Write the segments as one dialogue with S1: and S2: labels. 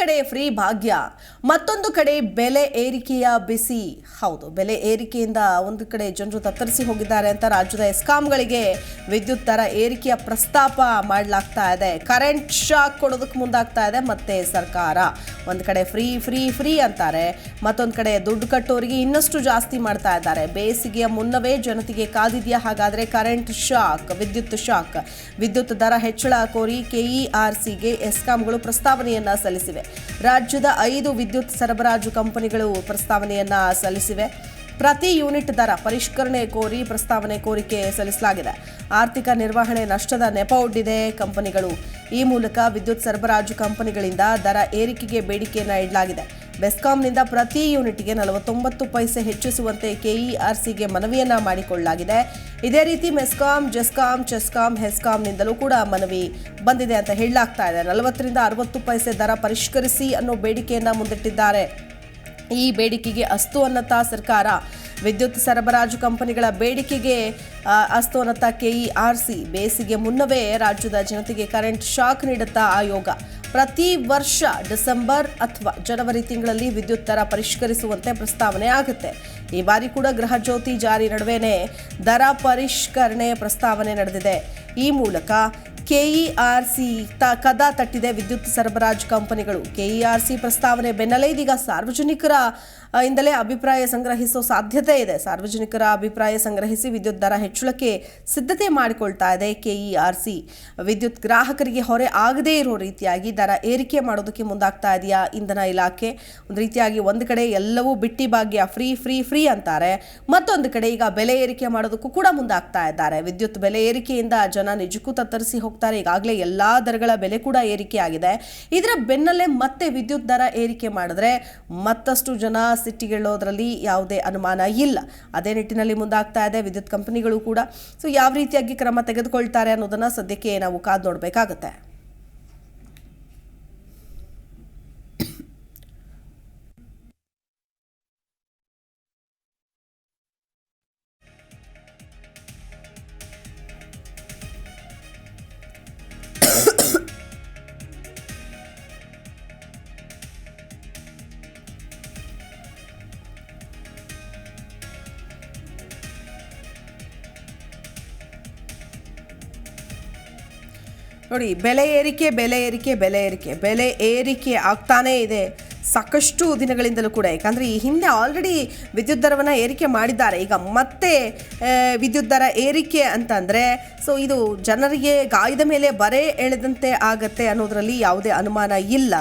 S1: ಕಡೆ ಫ್ರೀ ಭಾಗ್ಯ, ಮತ್ತೊಂದು ಕಡೆ ಬೆಲೆ ಏರಿಕೆಯ ಬಿಸಿ. ಹೌದು, ಬೆಲೆ ಏರಿಕೆಯಿಂದ ಒಂದು ಕಡೆ ಜನರು ತತ್ತರಿಸಿ ಹೋಗಿದ್ದಾರೆ ಅಂತ ರಾಜ್ಯದ ಎಸ್ಕಾಂಗಳಿಗೆ ವಿದ್ಯುತ್ ದರ ಏರಿಕೆಯ ಪ್ರಸ್ತಾಪ ಮಾಡಲಾಗ್ತಾ ಇದೆ. ಕರೆಂಟ್ ಶಾಕ್ ಕೊಡೋದಕ್ಕೆ ಮುಂದಾಗ್ತಾ ಇದೆ ಮತ್ತೆ ಸರ್ಕಾರ. ಒಂದು ಕಡೆ ಫ್ರೀ ಫ್ರೀ ಫ್ರೀ ಅಂತಾರೆ. ಮತ್ತೊಂದು ಕಡೆ ದುಡ್ಡು ಕಟ್ಟೋರಿಗೆ ಇನ್ನಷ್ಟು ಜಾಸ್ತಿ ಮಾಡ್ತಾ ಇದ್ದಾರೆ. ಬೇಸಿಗೆಯ ಮುನ್ನವೇ ಜನತೆಗೆ ಕಾದಿದೆಯಾ? ಹಾಗಾದರೆ ಕರೆಂಟ್ ಶಾಕ್ ವಿದ್ಯುತ್ ಶಾಕ್ ವಿದ್ಯುತ್ ದರ ಹೆಚ್ಚಳ ಕೋರಿ ಕೆಇಆರ್ಸಿಗೆ ಎಸ್ಕಾಂಗಳು ಪ್ರಸ್ತಾವನೆಯನ್ನು ಸಲ್ಲಿಸಿವೆ. ರಾಜ್ಯದ ಐದು ವಿದ್ಯುತ್ ಸರಬರಾಜು ಕಂಪನಿಗಳು ಪ್ರಸ್ತಾವನೆಯನ್ನು ಸಲ್ಲಿಸಿವೆ. ಪ್ರತಿ ಯೂನಿಟ್ ದರ ಪರಿಷ್ಕರಣೆ ಕೋರಿ ಪ್ರಸ್ತಾವನೆ ಕೋರಿಕೆ ಸಲ್ಲಿಸಲಾಗಿದೆ. ಆರ್ಥಿಕ ನಿರ್ವಹಣೆ ನಷ್ಟದ ನೆಪ ಒಡ್ಡಿದೆ. ಕಂಪನಿಗಳು ಈ ಮೂಲಕ ವಿದ್ಯುತ್ ಸರಬರಾಜು ಕಂಪನಿಗಳಿಂದ ದರ ಏರಿಕೆಗೆ ಬೇಡಿಕೆಯನ್ನು ಇಡಲಾಗಿದೆ. ಬೆಸ್ಕಾಂನಿಂದ ಪ್ರತಿ ಯೂನಿಟ್ಗೆ ನಲವತ್ತೊಂಬತ್ತು ಪೈಸೆ ಹೆಚ್ಚಿಸುವಂತೆ ಕೆಇಆರ್ಸಿಗೆ ಮನವಿಯನ್ನ ಮಾಡಿಕೊಳ್ಳಲಾಗಿದೆ. ಇದೇ ರೀತಿ ಮೆಸ್ಕಾಂ, ಜೆಸ್ಕಾಂ, ಚೆಸ್ಕಾಂ, ಹೆಸ್ಕಾಂನಿಂದಲೂ ಕೂಡ ಮನವಿ ಬಂದಿದೆ ಅಂತ ಹೇಳಲಾಗ್ತಾ ಇದೆ. ನಲವತ್ತರಿಂದ ಅರವತ್ತು ಪೈಸೆ ದರ ಪರಿಷ್ಕರಿಸಿ ಅನ್ನೋ ಬೇಡಿಕೆಯನ್ನ ಮುಂದಿಟ್ಟಿದ್ದಾರೆ. ಈ ಬೇಡಿಕೆಗೆ ಅಸ್ತು ಸರ್ಕಾರ. ವಿದ್ಯುತ್ ಸರಬರಾಜು ಕಂಪನಿಗಳ ಬೇಡಿಕೆಗೆ ಅಸ್ತು ಅನ್ನತ್ತ ಕೆಇಆರ್ಸಿ ಬೇಸಿಗೆ ಮುನ್ನವೇ ರಾಜ್ಯದ ಜನತೆಗೆ ಕರೆಂಟ್ ಶಾಕ್ ನೀಡುತ್ತಾ ಆಯೋಗ. ಪ್ರತಿ ವರ್ಷ ಡಿಸೆಂಬರ್ ಅಥವಾ ಜನವರಿ ತಿಂಗಳಲ್ಲಿ ವಿದ್ಯುತ್ ದರ ಪರಿಷ್ಕರಿಸುವಂತೆ ಪ್ರಸ್ತಾವನೆ ಆಗುತ್ತೆ. ಈ ಬಾರಿ ಕೂಡ ಗೃಹ ಜ್ಯೋತಿ ಜಾರಿ ನಡುವೆನೇ ದರ ಪರಿಷ್ಕರಣೆ ಪ್ರಸ್ತಾವನೆ ನಡೆದಿದೆ. ಈ ಮೂಲಕ ಕೆಇಆರ್ಸಿ ತ ಕದ ತಟ್ಟಿದೆ ವಿದ್ಯುತ್ ಸರಬರಾಜು ಕಂಪನಿಗಳು. ಕೆಇಆರ್ಸಿ ಪ್ರಸ್ತಾವನೆ ಬೆನ್ನಲ್ಲೇ ಇದೀಗ ಸಾರ್ವಜನಿಕರ ಇಂದಲೇ ಅಭಿಪ್ರಾಯ ಸಂಗ್ರಹಿಸೋ ಸಾಧ್ಯತೆ ಇದೆ. ಸಾರ್ವಜನಿಕರ ಅಭಿಪ್ರಾಯ ಸಂಗ್ರಹಿಸಿ ವಿದ್ಯುತ್ ದರ ಹೆಚ್ಚಳಕ್ಕೆ ಸಿದ್ಧತೆ ಮಾಡಿಕೊಳ್ತಾ ಇದೆ ಕೆಇಆರ್ಸಿ. ವಿದ್ಯುತ್ ಗ್ರಾಹಕರಿಗೆ ಹೊರೆ ಆಗದೇ ಇರೋ ರೀತಿಯಾಗಿ ದರ ಏರಿಕೆ ಮಾಡೋದಕ್ಕೆ ಮುಂದಾಗ್ತಾ ಇದೆಯಾ ಇಂಧನ ಇಲಾಖೆ? ಒಂದು ರೀತಿಯಾಗಿ ಒಂದು ಕಡೆ ಎಲ್ಲವೂ ಬಿಟ್ಟಿ ಭಾಗ್ಯ ಫ್ರೀ ಫ್ರೀ ಫ್ರೀ ಅಂತಾರೆ. ಮತ್ತೊಂದು ಕಡೆ ಈಗ ಬೆಲೆ ಏರಿಕೆ ಮಾಡೋದಕ್ಕೂ ಕೂಡ ಮುಂದಾಗ್ತಾ ಇದ್ದಾರೆ. ವಿದ್ಯುತ್ ಬೆಲೆ ಏರಿಕೆಯಿಂದ ಜನ ನಿಜಕ್ಕೂ ತತ್ತರಿಸಿ ಹೋಗ್ತಾರೆ. ಈಗಾಗಲೇ ಎಲ್ಲ ದರಗಳ ಬೆಲೆ ಕೂಡ ಏರಿಕೆ ಆಗಿದೆ ಇದರ ಬೆನ್ನಲ್ಲೇ ಮತ್ತೆ ವಿದ್ಯುತ್ ದರ ಏರಿಕೆ ಮಾಡಿದ್ರೆ ಮತ್ತಷ್ಟು ಜನ ಸಿಟ್ಟಿಗೆಳ್ಳೋದ್ರಲ್ಲಿ ಯಾವುದೇ ಅನುಮಾನ ಇಲ್ಲ. ಅದೇ ನಿಟ್ಟಿನಲ್ಲಿ ಮುಂದಾಗ್ತಾ ಇದೆ ವಿದ್ಯುತ್ ಕಂಪನಿಗಳು ಕೂಡ. ಸೊ ಯಾವ ರೀತಿಯಾಗಿ ಕ್ರಮ ತೆಗೆದುಕೊಳ್ತಾರೆ ಅನ್ನೋದನ್ನು ಸದ್ಯಕ್ಕೆ ನಾವು ಕಾದು ನೋಡಬೇಕಾಗುತ್ತೆ. ನೋಡಿ, ಬೆಲೆ ಏರಿಕೆ ಬೆಲೆ ಏರಿಕೆ ಬೆಲೆ ಏರಿಕೆ ಬೆಲೆ ಏರಿಕೆ ಆಗ್ತಾನೇ ಇದೆ ಸಾಕಷ್ಟು ದಿನಗಳಿಂದಲೂ ಕೂಡ. ಯಾಕಂದರೆ ಈ ಹಿಂದೆ ಆಲ್ರೆಡಿ ವಿದ್ಯುತ್ ದರವನ್ನು ಏರಿಕೆ ಮಾಡಿದ್ದಾರೆ. ಈಗ ಮತ್ತೆ ವಿದ್ಯುತ್ ದರ ಏರಿಕೆ ಅಂತಂದರೆ ಸೊ ಇದು ಜನರಿಗೆ ಗಾಯದ ಮೇಲೆ ಬರೆ ಎಳೆದಂತೆ ಆಗತ್ತೆ ಅನ್ನೋದರಲ್ಲಿ ಯಾವುದೇ ಅನುಮಾನ ಇಲ್ಲ.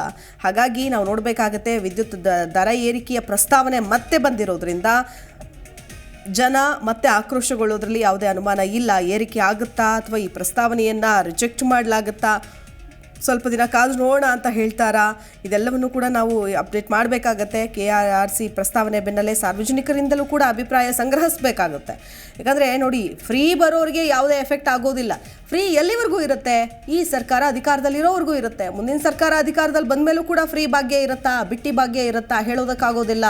S1: ಹಾಗಾಗಿ ನಾವು ನೋಡಬೇಕಾಗತ್ತೆ ವಿದ್ಯುತ್ ದರ ಏರಿಕೆಯ ಪ್ರಸ್ತಾವನೆ ಮತ್ತೆ ಬಂದಿರೋದ್ರಿಂದ ಜನ ಮತ್ತೆ ಆಕ್ರೋಶಗೊಳ್ಳೋದ್ರಲ್ಲಿ ಯಾವುದೇ ಅನುಮಾನ ಇಲ್ಲ. ಏರಿಕೆ ಆಗುತ್ತಾ ಅಥವಾ ಈ ಪ್ರಸ್ತಾವನೆಯನ್ನ ರಿಜೆಕ್ಟ್ ಮಾಡಲಾಗುತ್ತಾ? ಸ್ವಲ್ಪ ದಿನ ಕಾದು ನೋಡೋಣ ಅಂತ ಹೇಳ್ತಾರಾ? ಇದೆಲ್ಲವನ್ನು ಕೂಡ ನಾವು ಅಪ್ಡೇಟ್ ಮಾಡಬೇಕಾಗತ್ತೆ. ಕೆ ಆರ್ ಆರ್ ಸಿ ಪ್ರಸ್ತಾವನೆ ಬೆನ್ನಲ್ಲೇ ಸಾರ್ವಜನಿಕರಿಂದಲೂ ಕೂಡ ಅಭಿಪ್ರಾಯ ಸಂಗ್ರಹಿಸಬೇಕಾಗುತ್ತೆ. ಯಾಕಂದರೆ ನೋಡಿ, ಫ್ರೀ ಬರೋರಿಗೆ ಯಾವುದೇ ಎಫೆಕ್ಟ್ ಆಗೋದಿಲ್ಲ. ಫ್ರೀ ಎಲ್ಲಿವರೆಗೂ ಇರುತ್ತೆ? ಈ ಸರ್ಕಾರ ಅಧಿಕಾರದಲ್ಲಿರೋವರೆಗೂ ಇರುತ್ತೆ. ಮುಂದಿನ ಸರ್ಕಾರ ಅಧಿಕಾರದಲ್ಲಿ ಬಂದ ಮೇಲೂ ಕೂಡ ಫ್ರೀ ಭಾಗ್ಯ ಇರುತ್ತಾ? ಬಿಟ್ಟಿ ಭಾಗ್ಯ ಇರುತ್ತಾ? ಹೇಳೋದಕ್ಕಾಗೋದಿಲ್ಲ.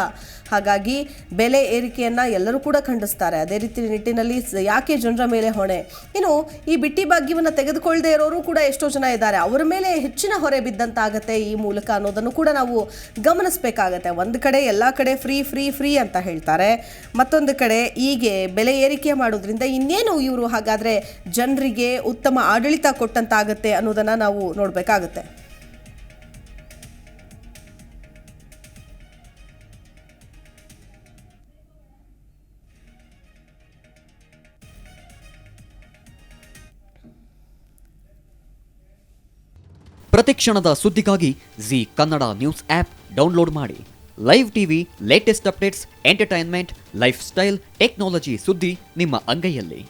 S1: ಹಾಗಾಗಿ ಬೆಲೆ ಏರಿಕೆಯನ್ನು ಎಲ್ಲರೂ ಕೂಡ ಖಂಡಿಸ್ತಾರೆ. ಅದೇ ರೀತಿ ನಿಟ್ಟಿನಲ್ಲಿ ಯಾಕೆ ಜನರ ಮೇಲೆ ಹೊಣೆ? ಇನ್ನು ಈ ಬಿಟ್ಟಿ ಭಾಗ್ಯವನ್ನು ತೆಗೆದುಕೊಳ್ಳದೆ ಇರೋರು ಕೂಡ ಎಷ್ಟೋ ಜನ ಇದ್ದಾರೆ. ಅವರ ಮೇಲೆ ಹೆಚ್ಚಿನ ಹೊರೆ ಬಿದ್ದಂತಾಗತ್ತೆ ಈ ಮೂಲಕ ಅನ್ನೋದನ್ನು ಕೂಡ ನಾವು ಗಮನಿಸಬೇಕಾಗತ್ತೆ. ಒಂದು ಕಡೆ ಎಲ್ಲ ಕಡೆ ಫ್ರೀ ಫ್ರೀ ಫ್ರೀ ಅಂತ ಹೇಳ್ತಾರೆ. ಮತ್ತೊಂದು ಕಡೆ ಹೀಗೆ ಬೆಲೆ ಏರಿಕೆ ಮಾಡೋದ್ರಿಂದ ಇನ್ನೇನು ಇವರು ಹಾಗಾದರೆ ಜನರಿಗೆ ಉತ್ತಮ ಆಡಳಿತ ಕೊಟ್ಟಂತಾಗುತ್ತೆ ಅನ್ನೋದನ್ನ ನಾವು ನೋಡಬೇಕಾಗುತ್ತೆ.
S2: ಪ್ರತಿ ಕ್ಷಣದ ಸುದ್ದಿಗಾಗಿ Zee Kannada news app download ಮಾಡಿ. Live TV latest updates entertainment lifestyle technology ಸುದ್ದಿ ನಿಮ್ಮ ಅಂಗೈಯಲ್ಲಿ.